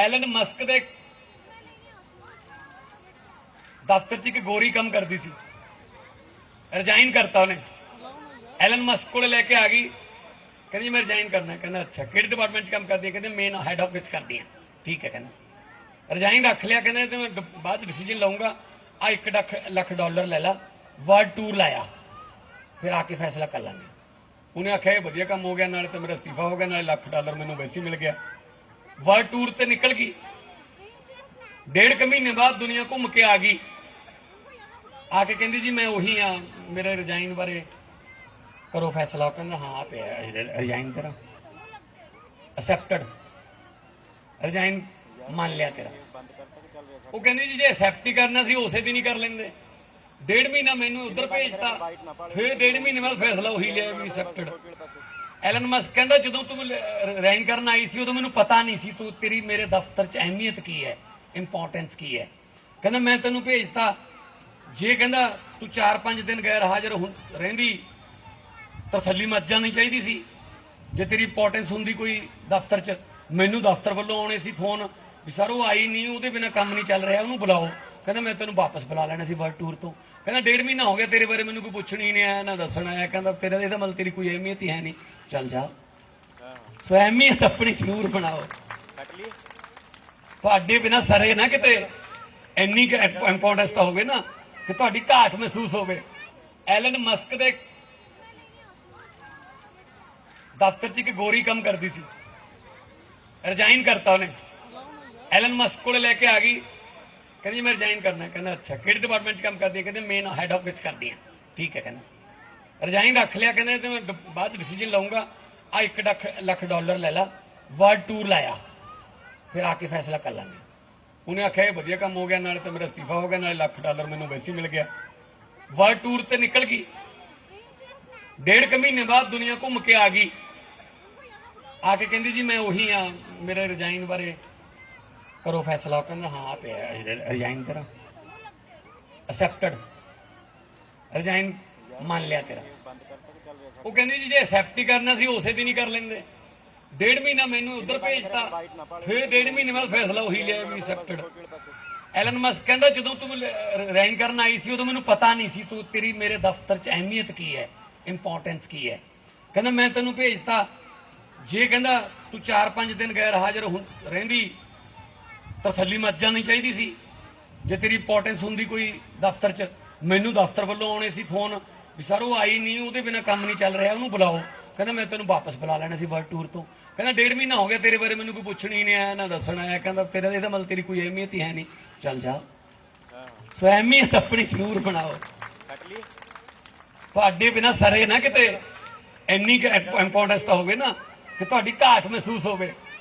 Allen Musk ਦੇ ਦਫ਼ਤਰ 'ਚ ਇੱਕ ਗੋਰੀ ਕੰਮ ਕਰਦੀ ਸੀ। ਰਿਜ਼ਾਈਨ ਕਰਤਾ ਉਹਨੇ। ਐਲਨ ਮਸਕ ਕੋਲੇ ਲੈ ਕੇ ਆ ਗਈ। ਕਹਿੰਦੀ, ਮੈਂ ਰਿਜ਼ਾਈਨ ਕਰਨਾ ਕਹਿੰਦਾ, ਅੱਛਾ, ਕਿਹੜੇ ਡਿਪਾਰਟਮੈਂਟ 'ਚ ਕੰਮ ਕਰਦੀ ਹੈ? ਕਹਿੰਦੇ, ਮੇਨ ਹੈੱਡ ਆਫਿਸ ਕਰਦੀ ਹੈ। ਠੀਕ ਹੈ, ਕਹਿੰਦਾ। ਰਿਜ਼ਾਈਨ ਰੱਖ ਲਿਆ, ਕਹਿੰਦੇ ਤੇ ਮੈਂ ਬਾਅਦ ਚ ਡਿਸੀਜਨ ਲਵਾਂਗਾ ਆ 1 ਲੱਖ ਲੱਖ ਡਾਲਰ ਲੈ ਲਾ। ਵਰਲਡ ਟੂਰ ਲਾਇਆ। ਫਿਰ ਆ ਕੇ ਫੈਸਲਾ ਕਰ ਲਾਂਗੇ। ਉਹਨੇ ਆਖਿਆ, ਇਹ ਵਧੀਆ ਕੰਮ ਹੋ ਗਿਆ, ਨਾਲੇ ਤੇ ਮੇਰਾ ਅਸਤੀਫਾ ਹੋ ਗਿਆ, ਨਾਲੇ ਲੱਖ ਡਾਲਰ ਮੈਨੂੰ ਵੈਸੇ ਮਿਲ ਗਿਆ। ਵਰਲਡ ਟੂਰ ਤੇ ਨਿਕਲ ਗਈ। ਡੇਢ ਕੁ ਮਹੀਨੇ ਬਾਅਦ ਦੁਨੀਆ ਘੁੰਮ ਕੇ ਆ ਗਈ। ਆ ਕੇ ਕਹਿੰਦੀ ਜੀ, ਮੈਂ ਉਹੀ ਆ, ਮੇਰੇ ਰਿਜ਼ਾਈਨ ਬਾਰੇ ਕਰੋ ਫੈਸਲਾ। ਉਹ ਕਹਿੰਦਾ, ਹਾਂ ਪਿਆ ਰਿਜ਼ਾਈਨ ਤੇਰਾ। ਅਸੈਪਟਡ ਰਿਜ਼ਾਈਨ ਮੰਨ ਲਿਆ ਤੇਰਾ। ਉਹ ਕਹਿੰਦੀ ਜੀ, ਜੇ ਐਕਸੈਪਟ ਹੀ ਕਰਨਾ ਸੀ, ਉਸੇ ਦਿਨ ਹੀ ਕਰ ਲੈਂਦੇ। ਡੇਢ ਮਹੀਨਾ ਮੈਨੂੰ ਉਧਰ ਭੇਜਤਾ। ਫਿਰ ਡੇਢ ਮਹੀਨੇ ਬਾਅਦ ਫੈਸਲਾ ਉਹੀ ਲਿਆ ਵੀ ਐਕਸੈਪਟਡ ਐਲਨ ਮਸਕ ਕਹਿੰਦਾ ਜਦੋਂ ਤੂੰ ਰੈਨ ਕਰਨ ਆਈ ਸੀ, ਉਦੋਂ ਮੈਨੂੰ ਪਤਾ ਨਹੀਂ ਸੀ ਤੂੰ ਤੇਰੀ, ਮੇਰੇ ਦਫ਼ਤਰ 'ਚ ਅਹਿਮੀਅਤ ਕੀ ਹੈ ਇੰਪੋਰਟੈਂਸ ਕੀ ਹੈ। ਕਹਿੰਦਾ ਮੈਂ ਤੈਨੂੰ ਭੇਜਤਾ, ਜੇ ਕਹਿੰਦਾ ਤੂੰ 4-5 ਦਿਨ ਗੈਰ ਹਾਜ਼ਰ ਹੁੰ- ਰਹਿੰਦੀ, ਤਾਂ ਥੱਲੀ ਮੱਚ ਜਾਣੀ ਚਾਹੀਦੀ ਸੀ। ਜੇ ਤੇਰੀ ਇੰਪੋਰਟੈਂਸ ਹੁੰਦੀ ਕੋਈ ਦਫ਼ਤਰ 'ਚ, ਮੈਨੂੰ ਦਫ਼ਤਰ ਵੱਲੋਂ ਆਉਣੇ ਸੀ ਫੋਨ ਵੀ ਸਰ ਉਹ ਆਈ ਨਹੀਂ, ਉਹਦੇ ਬਿਨਾ ਕੰਮ ਨਹੀਂ ਚੱਲ ਰਿਹਾ, ਉਹਨੂੰ ਬੁਲਾਓ। ਕਹਿੰਦਾ ਮੈਂ ਤੈਨੂੰ ਵਾਪਸ ਬੁਲਾ ਲੈਣਾ ਸੀ ਵਰਲਡ ਟੂਰ ਤੋਂ। ਕਹਿੰਦਾ ਡੇਢ ਮਹੀਨਾ ਹੋ ਗਿਆ ਤੇਰੇ ਬਾਰੇ ਮੈਨੂੰ ਕੋਈ ਪੁੱਛਣ ਹੀ ਨਹੀਂ ਆਇਆ ਨਾ ਦੱਸਣ ਆਇਆ। ਕਹਿੰਦਾ ਤੇਰਾ ਇਹਦਾ ਮਤਲਬ ਤੇਰੀ ਕੋਈ ਅਹਿਮੀਅਤ ਹੀ ਹੈ ਨਹੀਂ। ਚੱਲ ਜਾ। ਸੋ ਅਹਿਮੀਅਤ ਆਪਣੀ ਜ਼ਰੂਰ ਬਣਾਓ। ਤੁਹਾਡੇ ਬਿਨਾ ਸਰੇ ਨਾ ਕਿਤੇ ਇੰਨੀ ਇੰਪੋਰਟੈਂਸ ਤਾਂ ਹੋਵੇ ਨਾ ਕਿ ਤੁਹਾਡੀ ਘਾਟ ਮਹਿਸੂਸ ਹੋਵੇ। ਐਲਨ ਮਸਕ ਦੇ ਦਫ਼ਤਰ 'ਚ ਇੱਕ ਗੋਰੀ ਕੰਮ ਕਰਦੀ ਸੀ। ਰਿਜ਼ਾਈਨ ਕਰਤਾ ਉਹਨੇ। ਐਲਨ ਮਸਕ ਕੋਲੇ ਲੈ ਕੇ ਆ ਗਈ। ਕਹਿੰਦੀ ਜੀ ਮੈਂ ਰਿਜ਼ਾਈਨ ਕਰਨਾ ਕਹਿੰਦਾ, ਅੱਛਾ, ਕਿਹੜੇ ਡਿਪਾਰਟਮੈਂਟ 'ਚ ਕੰਮ ਕਰਦੀ ਹੈ? ਕਹਿੰਦੇ ਮੇਨ ਹੈੱਡ ਆਫਿਸ ਕਰਦੀ ਹਾਂ। ਠੀਕ ਹੈ, ਕਹਿੰਦਾ। ਰਿਜ਼ਾਈਨ ਰੱਖ ਲਿਆ, ਕਹਿੰਦੇ ਤੇ ਮੈਂ ਬਾਅਦ ਚ ਡਿਸੀਜਨ ਲਵਾਂਗਾ ਆ 1 ਲੱਖ ਲੱਖ ਡਾਲਰ ਲੈ ਲਾ। ਵਰਲਡ ਟੂਰ ਲਾਇਆ। ਫਿਰ ਆ ਕੇ ਫੈਸਲਾ ਕਰ ਲਾਂਗੇ। ਉਹਨੇ ਆਖਿਆ, ਇਹ ਵਧੀਆ ਕੰਮ ਹੋ ਗਿਆ, ਨਾਲੇ ਤੇ ਮੇਰਾ ਅਸਤੀਫਾ ਹੋ ਗਿਆ, ਨਾਲੇ ਲੱਖ ਡਾਲਰ ਮੈਨੂੰ ਵੈਸੇ ਮਿਲ ਗਿਆ। ਵਰਲਡ ਟੂਰ ਤੇ ਨਿਕਲ ਗਈ। ਡੇਢ ਕੁ ਮਹੀਨੇ ਬਾਅਦ ਦੁਨੀਆ ਘੁੰਮ ਕੇ ਆ ਗਈ। ਆ ਕੇ ਕਹਿੰਦੀ ਜੀ, ਮੈਂ ਉਹੀ ਆ ਮੇਰੇ ਰਿਜ਼ਾਈਨ ਬਾਰੇ ਕਰੋ ਫੈਸਲਾ ਕਹਿੰਦਾ, ਹਾਂ ਪਿਆ ਰਿਜ਼ਾਈਨ ਤੇਰਾ ਅਸੈਪਟਡ ਰਿਜ਼ਾਈਨ ਮੰਨ ਲਿਆ ਤੇਰਾ। ਉਹ ਕਹਿੰਦੀ ਜੀ, ਜੇ ਐਕਸੈਪਟ ਹੀ ਕਰਨਾ ਸੀ, ਉਸੇ ਦਿਨ ਹੀ ਕਰ ਲੈਂਦੇ। ਡੇਢ ਮਹੀਨਾ ਮੈਨੂੰ ਉਧਰ ਭੇਜਤਾ। ਫਿਰ ਡੇਢ ਮਹੀਨੇ ਬਾਅਦ ਫੈਸਲਾ ਉਹੀ ਲਿਆ ਵੀ ਐਕਸੈਪਟਡ ਐਲਨ ਮਸਕ ਕਹਿੰਦਾ, ਜਦੋਂ ਤੂੰ ਰੈਨ ਕਰਨ ਆਈ ਸੀ, ਉਦੋਂ ਮੈਨੂੰ ਪਤਾ ਨਹੀਂ ਸੀ ਤੂੰ ਤੇਰੀ, ਮੇਰੇ ਦਫ਼ਤਰ 'ਚ ਅਹਿਮੀਅਤ ਕੀ ਹੈ ਇੰਪੋਰਟੈਂਸ ਕੀ ਹੈ। ਕਹਿੰਦਾ, ਮੈਂ ਤੈਨੂੰ ਭੇਜਤਾ। ਜੇ ਕਹਿੰਦਾ, ਤੂੰ 4-5 ਦਿਨ ਗੈਰ ਹਾਜ਼ਰ ਰਹਿੰਦੀ ਤਾਂ ਥੱਲੀ ਮੱਚ ਜਾਣੀ ਚਾਹੀਦੀ ਸੀ। ਜੇ ਤੇਰੀ ਇੰਪੋਰਟੈਂਸ ਹੁੰਦੀ ਕੋਈ ਦਫ਼ਤਰ 'ਚ, ਮੈਨੂੰ ਦਫ਼ਤਰ ਵੱਲੋਂ ਆਉਣੇ ਸੀ ਫੋਨ ਵੀ ਸਰ ਉਹ ਆਈ ਨਹੀਂ, ਉਹਦੇ ਬਿਨਾ ਕੰਮ ਨਹੀਂ ਚੱਲ ਰਿਹਾ, ਉਹਨੂੰ ਬੁਲਾਓ। ਕਹਿੰਦਾ ਮੈਂ ਤੈਨੂੰ ਵਾਪਸ ਬੁਲਾ ਲੈਣਾ ਸੀ ਵਰਲਡ ਟੂਰ ਤੋਂ। ਕਹਿੰਦਾ ਡੇਢ ਮਹੀਨਾ ਹੋ ਗਿਆ ਤੇਰੇ ਬਾਰੇ ਮੈਨੂੰ ਕੋਈ ਪੁੱਛਣ ਹੀ ਨਹੀਂ ਆਇਆ, ਨਾ ਦੱਸਣ ਆਇਆ। ਕਹਿੰਦਾ ਤੇਰਾ ਇਹਦਾ ਮਤਲਬ ਤੇਰੀ ਕੋਈ ਅਹਿਮੀਅਤ ਹੀ ਹੈ ਨਹੀਂ। ਚੱਲ ਜਾ। ਸੋ ਅਹਿਮੀਅਤ ਆਪਣੀ ਜ਼ਰੂਰ ਬਣਾਓ। ਤੁਹਾਡੇ ਬਿਨਾ ਸਰੇ ਨਾ ਕਿਤੇ। ਇੰਨੀ ਇੰਪੋਰਟੈਂਸ ਤਾਂ ਹੋਵੇ ਨਾ ਕਿ ਤੁਹਾਡੀ ਘਾਟ ਮਹਿਸੂਸ ਹੋਵੇ।